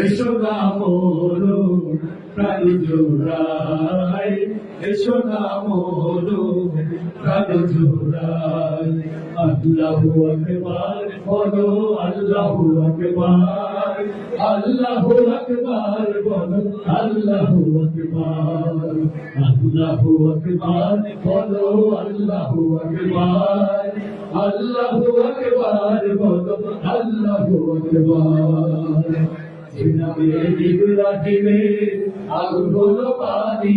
এসো না মোরো এসো না মোরো প্রাণ জোড়াই আল্লাহু আকবার বলো আল্লাহু আকবার। আল্লাহু আকবার বলো আল্লাহু আকবার আল্লাহু আকবার, বলো আল্লাহু আকবার আল্লাহু আকবার, বলো আল্লাহু আকবার। ইব্রাহিমে আগুন হলো পানি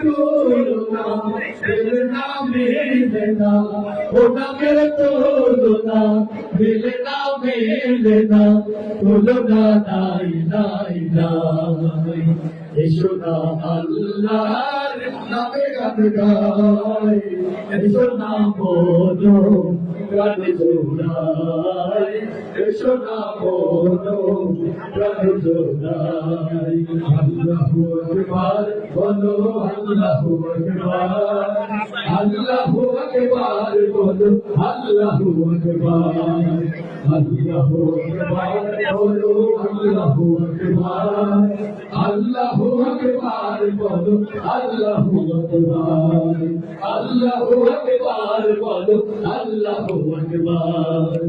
তুলনা দিল না মেলে না ও নামের তুলনা দিল না মেলে না তুলনা নাই নাই নাই এসো না আল্লাহর নামে গান গাই এসো না বলো গান জোড়াই এসো না বলো গান জোড়াই আল্লাহু আকবার বলো আল্লাহু আকবার আল্লাহু আকবার বলো আল্লাহু আকবার আল্লাহু আকবার বলো আল্লাহু আকবার। আল্লাহু আকবার বলো আল্লাহু আকবার আল্লাহু আকবার বলো আল্লাহু আকবার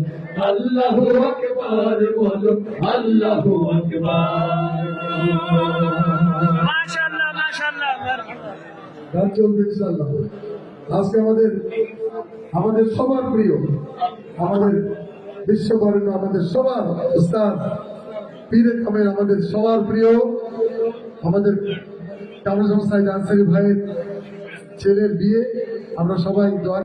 আল্লাহু আকবার বলো আল্লাহু আকবার মাশাআল্লাহ মাশাআল্লাহ গান চলবে ইনশাল্লাহ আজকে আমাদের আমাদের সবার প্রিয় আমাদের বিশ্ববরণ্য আমাদের সবার উস্তাদ পীরে কামের আমাদের সবার প্রিয়, আমাদের কামর সংস্থায় ভাইয়ের ছেলের বিয়ে। আমরা সবাই দোয়া